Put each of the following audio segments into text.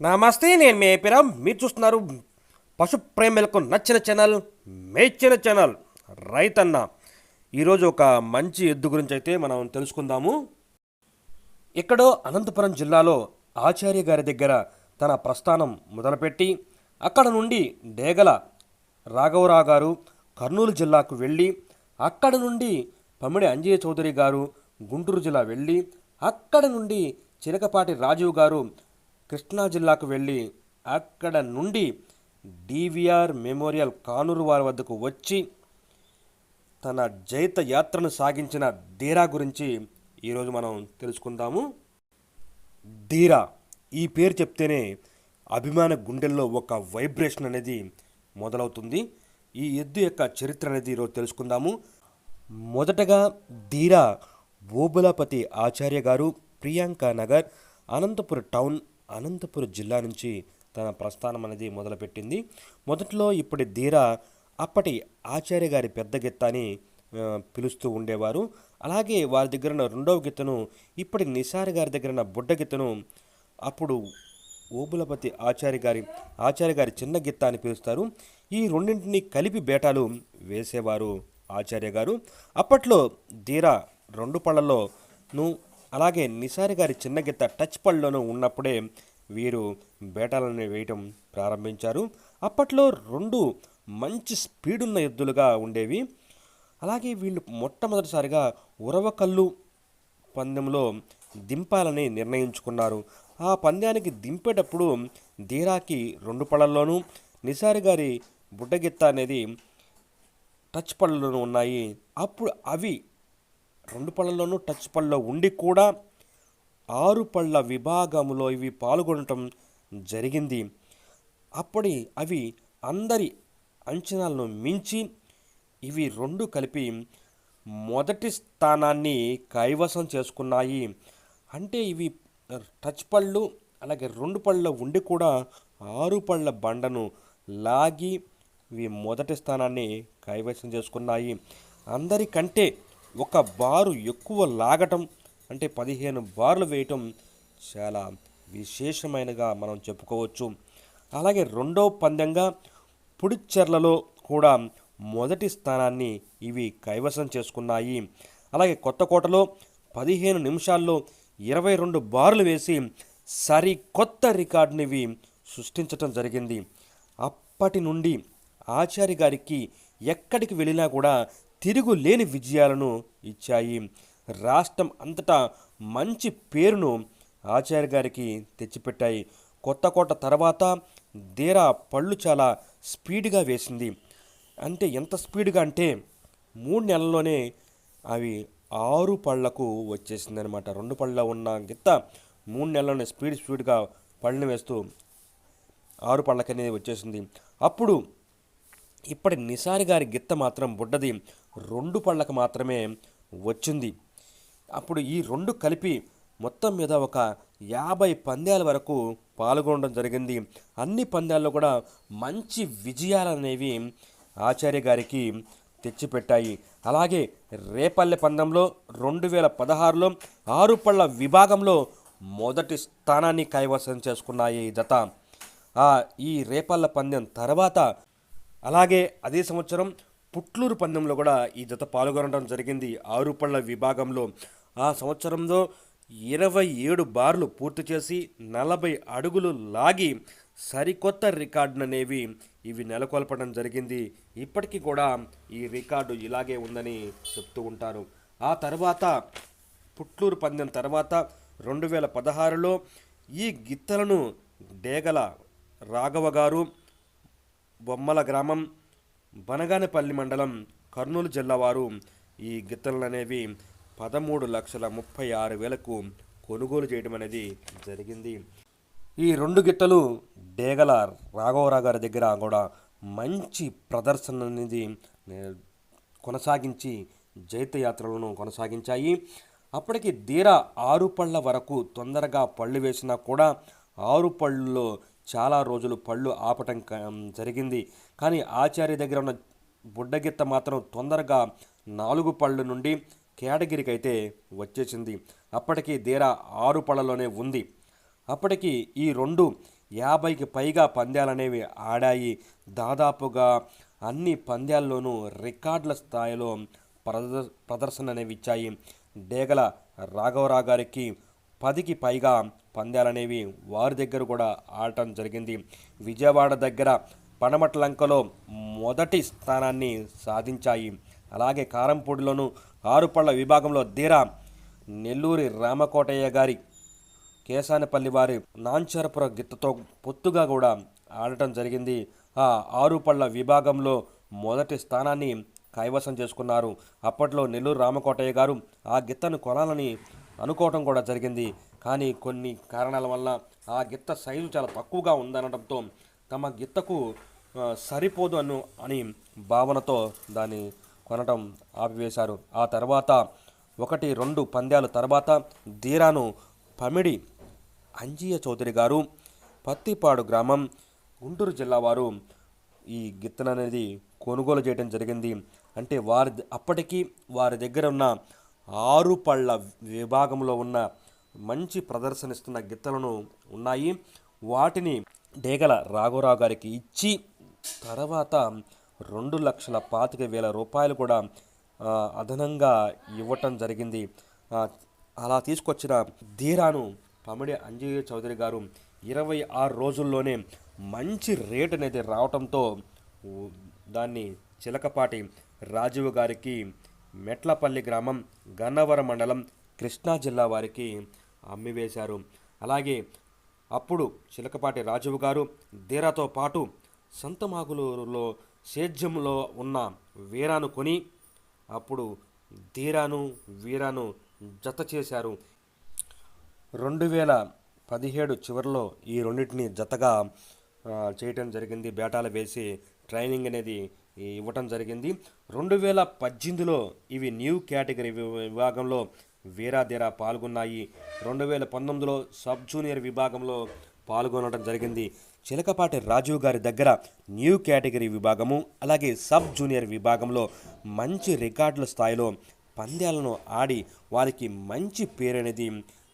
నమస్తే నేను మీ మీరు చూస్తున్నారు పశు ప్రేమిలకు నచ్చిన ఛానల్ మేచిన ఛానల్ రైతన్న. ఈరోజు ఒక మంచి ఎద్దు గురించి అయితే మనం తెలుసుకుందాము. ఎక్కడో అనంతపురం జిల్లాలో ఆచార్య గారి దగ్గర తన ప్రస్థానం మొదలుపెట్టి అక్కడ నుండి డేగల రాఘవరావు గారు కర్నూలు జిల్లాకు వెళ్ళి అక్కడ నుండి పమిడి అంజయ్య చౌదరి గారు గుంటూరు జిల్లా వెళ్ళి అక్కడ నుండి చిలకపాటి రాజీవ్ గారు కృష్ణా జిల్లాకు వెళ్ళి అక్కడ నుండి డివిఆర్ మెమోరియల్ కానూరు వారి వద్దకు వచ్చి తన జైత యాత్రను సాగించిన డేరా గురించి ఈరోజు మనం తెలుసుకుందాము. ధీరా ఈ పేరు చెప్తేనే అభిమాన గుండెల్లో ఒక వైబ్రేషన్ అనేది మొదలవుతుంది. ఈ ఎద్దు యొక్క చరిత్ర అనేది ఈరోజు తెలుసుకుందాము. మొదటగా ధీరా ఓబులాపతి ఆచార్య గారు ప్రియాంక నగర్ అనంతపురం టౌన్ అనంతపురం జిల్లా నుంచి తన ప్రస్థానం అనేది మొదలుపెట్టింది. మొదట్లో ఇప్పటి ధీరా అప్పటి ఆచార్య గారి పెద్ద గిత్త అని పిలుస్తూ ఉండేవారు. అలాగే వారి దగ్గర ఉన్న రెండవ గిత్తను ఇప్పటి నిసార్ గారి దగ్గర ఉన్న బుడ్డ గిత్తను అప్పుడు ఓబులపతి ఆచార్య గారి ఆచార్య గారి చిన్న గిత్త అని పిలుస్తారు. ఈ రెండింటిని కలిపి బేటాలు వేసేవారు ఆచార్య గారు. అప్పట్లో ధీరా రెండు పళ్ళలోను అలాగే నిసారి గారి చిన్న గిత్త టచ్ పళ్ళలోనూ ఉన్నప్పుడే వీరు బేటాలను వేయటం ప్రారంభించారు. అప్పట్లో రెండు మంచి స్పీడ్ ఉన్న ఎద్దులుగా ఉండేవి. అలాగే వీళ్ళు మొట్టమొదటిసారిగా ఉరవకల్లు పందెంలో దింపాలని నిర్ణయించుకున్నారు. ఆ పందానికి దింపేటప్పుడు ధీరాకి రెండు పళ్ళల్లోనూ నిసారి గారి బుడ్డగిత్త అనేది టచ్ పళ్ళలోనూ ఉన్నాయి. అప్పుడు అవి రెండు పళ్ళల్లోనూ టచ్ పళ్ళలో ఉండి కూడా ఆరు పళ్ళ విభాగంలో ఇవి పాల్గొనటం జరిగింది. అప్పటి అవి అందరి అంచనాలను మించి ఇవి రెండు కలిపి మొదటి స్థానాన్ని కైవసం చేసుకున్నాయి. అంటే ఇవి టచ్ పళ్ళు అలాగే రెండు పళ్ళ ఉండి కూడా ఆరు పళ్ళ బండను లాగి ఇవి మొదటి స్థానాన్ని కైవసం చేసుకున్నాయి. అందరికంటే ఒక బారు ఎక్కువ లాగటం అంటే పదిహేను బార్లు వేయటం చాలా విశేషమైనగా మనం చెప్పుకోవచ్చు. అలాగే రెండో పందెంగా పుడిచెర్లలో కూడా మొదటి స్థానాన్ని ఇవి కైవసం చేసుకున్నాయి. అలాగే కొత్తకోటలో పదిహేను నిమిషాల్లో ఇరవై రెండు బార్లు వేసి సరికొత్త రికార్డుని ఇవి సృష్టించటం జరిగింది. అప్పటి నుండి ఆచార్య గారికి ఎక్కడికి వెళ్ళినా కూడా తిరుగులేని విజయాలను ఇచ్చాయి. రాష్ట్రం అంతటా మంచి పేరును ఆచార్య గారికి తెచ్చిపెట్టాయి. కొత్త కోట తర్వాత దేరా పళ్ళు చాలా స్పీడ్గా వేసింది. అంటే ఎంత స్పీడ్గా అంటే మూడు నెలల్లోనే అవి ఆరు పళ్ళకు వచ్చేసింది అనమాట రెండు పళ్ళ ఉన్న గిత్త మూడు నెలల్లోనే స్పీడ్ స్పీడ్గా పళ్ళని వేస్తూ ఆరు పళ్ళకనేది వచ్చేసింది. అప్పుడు ఇప్పటి నిసారి గారి గిత్త మాత్రం బుడ్డది. రెండు పళ్ళకు మాత్రమే వచ్చింది. అప్పుడు ఈ రెండు కలిపి మొత్తం మీద ఒక యాభై పందాల వరకు పాల్గొనడం జరిగింది. అన్ని పందాల్లో కూడా మంచి విజయాలు అనేవి ఆచార్య గారికి తెచ్చిపెట్టాయి. అలాగే రేపల్లె పందెంలో రెండు వేల పదహారులో ఆరు పళ్ళ విభాగంలో మొదటి స్థానాన్ని కైవసం చేసుకున్నాయి ఈ జత. ఈ రేపల్ల పందెం తర్వాత అలాగే అదే సంవత్సరం పుట్లూరు పందెంలో కూడా ఈ జత పాల్గొనడం జరిగింది. ఆరు పళ్ళ విభాగంలో ఆ సంవత్సరంలో ఇరవై ఏడు బార్లు పూర్తి చేసి నలభై అడుగులు లాగి సరికొత్త రికార్డును అనేవి ఇవి నెలకొల్పడం జరిగింది. ఇప్పటికీ కూడా ఈ రికార్డు ఇలాగే ఉందని చెప్తూ ఉంటారు. ఆ తర్వాత పుట్లూరు పందెం తర్వాత రెండు వేల పదహారులో ఈ గిత్తలను డేగల రాఘవ గారు బొమ్మల గ్రామం బనగానపల్లి మండలం కర్నూలు జిల్లా వారు ఈ గిత్తలనేవి పదమూడు లక్షల ముప్పై ఆరు వేలకు కొనుగోలు చేయడం అనేది జరిగింది. ఈ రెండు గిట్టలు డేగల రాఘవరావు గారి దగ్గర కూడా మంచి ప్రదర్శన అనేది కొనసాగించి జైత్యయాత్రలను కొనసాగించాయి. అప్పటికి దీర ఆరు పళ్ళ వరకు తొందరగా పళ్ళు వేసినా కూడా ఆరు పళ్ళులో చాలా రోజులు పళ్ళు ఆపటం క- జరిగింది. కానీ ఆచార్య దగ్గర ఉన్న బుడ్డగిత్త మాత్రం తొందరగా నాలుగు పళ్ళు నుండి కేటగిరికి అయితే వచ్చేసింది. అప్పటికి దేరా ఆరు పళ్ళలోనే ఉంది. అప్పటికి ఈ రెండు యాభైకి పైగా పంద్యాలనేవి ఆడాయి. దాదాపుగా అన్ని పందాల్లోనూ రికార్డుల స్థాయిలో ప్రద ప్రదర్శన అనేవి ఇచ్చాయి. డేగల రాఘవరావు గారికి పదికి పైగా పందాలనేవి వారి దగ్గర కూడా ఆడటం జరిగింది. విజయవాడ దగ్గర పనమట్లంకలో మొదటి స్థానాన్ని సాధించాయి. అలాగే కారంపూడిలోను ఆరుపళ్ళ విభాగంలో ధీరా నెల్లూరి రామకోటయ్య గారి కేశానపల్లి వారి నాంచరపుర గిత్తతో పొత్తుగా కూడా ఆడటం జరిగింది. ఆ ఆరుపళ్ళ విభాగంలో మొదటి స్థానాన్ని కైవసం చేసుకున్నారు. అప్పట్లో నెల్లూరు రామకోటయ్య గారు ఆ గిత్తను కొనాలని అనుకోవటం కూడా జరిగింది. కానీ కొన్ని కారణాల వల్ల ఆ గిత్త సైజు చాలా తక్కువగా ఉందనడంతో తమ గిత్తకు సరిపోదు అను అని భావనతో దాన్ని కొనటం ఆపివేశారు. ఆ తర్వాత ఒకటి రెండు పంద్యాల తర్వాత ధీరాను పమిడి అంజీయ చౌదరి గారు పత్తిపాడు గ్రామం గుంటూరు జిల్లా వారు ఈ గిత్తననేది కొనుగోలు చేయడం జరిగింది. అంటే వారి అప్పటికీ వారి దగ్గర ఉన్న ఆరు పళ్ళ విభాగంలో ఉన్న మంచి ప్రదర్శనిస్తున్న గిత్తలను ఉన్నాయి. వాటిని డేగల రాఘవరావు గారికి ఇచ్చి తర్వాత రెండు లక్షల పాతిక వేల రూపాయలు కూడా అదనంగా ఇవ్వటం జరిగింది. అలా తీసుకొచ్చిన ధీరాను పమిడి అంజయ్య చౌదరి గారు ఇరవై ఆరు రోజుల్లోనే మంచి రేట్ అనేది రావటంతో దాన్ని చిలకపాటి రాజీవ్ గారికి మెట్లపల్లి గ్రామం గన్నవరం మండలం కృష్ణా జిల్లా వారికి అమ్మివేశారు అలాగే అప్పుడు చిలకపాటి రాజువు గారు ధీరాతో పాటు సంతమాగులూరులో సేద్యంలో ఉన్న వీరాను కొని అప్పుడు ధీరాను వీరాను జత చేశారు. రెండు వేల పదిహేడు చివరిలో ఈ రెండింటిని జతగా చేయటం జరిగింది. బేటాలు వేసి ట్రైనింగ్ అనేది ఇవ్వటం జరిగింది. రెండు వేల పద్దెనిమిదిలో ఇవి న్యూ కేటగిరీ విభాగంలో వీరాధీరా పాల్గొన్నాయి. రెండు వేల పంతొమ్మిదిలో సబ్ జూనియర్ విభాగంలో పాల్గొనడం జరిగింది. చిలకపాటి రాజీవ్ గారి దగ్గర న్యూ కేటగిరీ విభాగము అలాగే సబ్ జూనియర్ విభాగంలో మంచి రికార్డుల స్థాయిలో పంద్యాలను ఆడి వారికి మంచి పేరు అనేది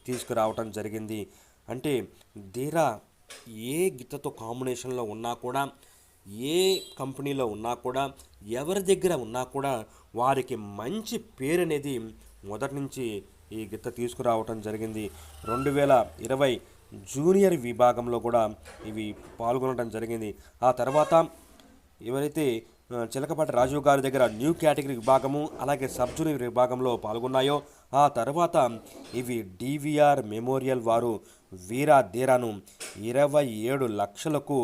తీసుకురావటం జరిగింది. అంటే ధీరా ఏ గీతతో కాంబినేషన్లో ఉన్నా కూడా ఏ కంపెనీలో ఉన్నా కూడా ఎవరి దగ్గర ఉన్నా కూడా వారికి మంచి పేరు అనేది మొదటి నుంచి ఈ గిత్త తీసుకురావటం జరిగింది. రెండు వేల ఇరవై జూనియర్ విభాగంలో కూడా ఇవి పాల్గొనడం జరిగింది. ఆ తర్వాత ఎవరైతే చిలకపాటి రాజీవ్ గారి దగ్గర న్యూ కేటగిరీ విభాగము అలాగే సబ్ జూనియర్ విభాగంలో పాల్గొన్నాయో ఆ తర్వాత ఇవి డివిఆర్ మెమోరియల్ వారు వీరా ధీరాను ఇరవై ఏడు లక్షలకు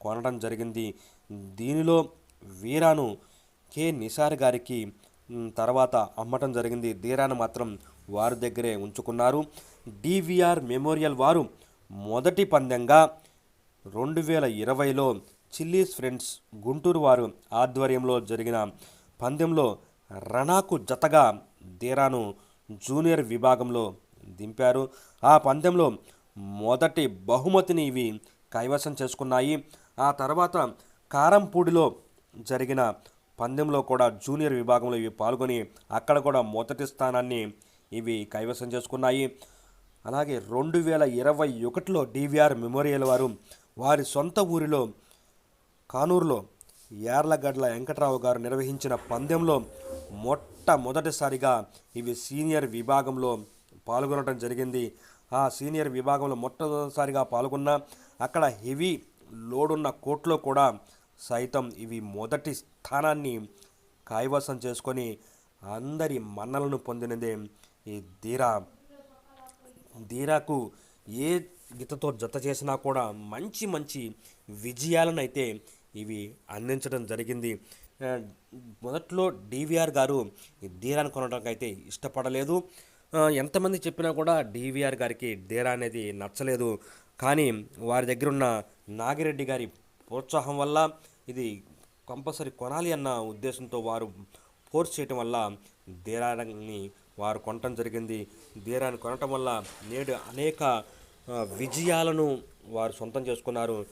కొనడం జరిగింది. దీనిలో వీరాను కె. నిసార్ గారికి తర్వాత అమ్మటం జరిగింది. ధీరాను మాత్రం వారి దగ్గరే ఉంచుకున్నారు. డివిఆర్ మెమోరియల్ వారు మొదటి పందెంగా రెండు వేల ఇరవైలో చిల్లీస్ ఫ్రెండ్స్ గుంటూరు వారు ఆధ్వర్యంలో జరిగిన పందెంలో రణాకు జతగా ధీరాను జూనియర్ విభాగంలో దింపారు. ఆ పందెంలో మొదటి బహుమతిని ఇవి కైవసం చేసుకున్నాయి. ఆ తర్వాత కారంపూడిలో జరిగిన పందెంలో కూడా జూనియర్ విభాగంలో ఇవి పాల్గొని అక్కడ కూడా మొదటి స్థానాన్ని ఇవి కైవసం చేసుకున్నాయి. అలాగే రెండు వేల ఇరవై ఒకటిలో డివిఆర్ మెమోరియల్ వారు వారి సొంత ఊరిలో కానూరులో యార్లగడ్ల వెంకట్రావు గారు నిర్వహించిన పందెంలో మొట్టమొదటిసారిగా ఇవి సీనియర్ విభాగంలో పాల్గొనడం జరిగింది. ఆ సీనియర్ విభాగంలో మొట్టమొదటిసారిగా పాల్గొన్న అక్కడ హెవీ లోడున్న కోట్లో కూడా సైతం ఇవి మొదటి స్థానాన్ని కైవసం చేసుకొని అందరి మన్నలను పొందినదే ఈ ధీరా. ధీరాకు ఏ గీతతో జత చేసినా కూడా మంచి మంచి విజయాలను అయితే ఇవి అందించడం జరిగింది. మొదట్లో డివిఆర్ గారు ఈ ధీరాను కొనడానికి అయితే ఇష్టపడలేదు ఎంతమంది చెప్పినా కూడా డివిఆర్ గారికి ధీరా అనేది నచ్చలేదు. కానీ వారి దగ్గర ఉన్న నాగిరెడ్డి గారి ప్రోత్సాహం వల్ల ఇది కంపల్సరీ కొనాలి అన్న ఉద్దేశంతో వారు ఫోర్స్ చేయటం వల్ల ధీరాన్ని వారు కొనటం జరిగింది. ధీరాన్ని కొనటం వల్ల నేడు అనేక విజయాలను వారు సొంతం చేసుకున్నారు.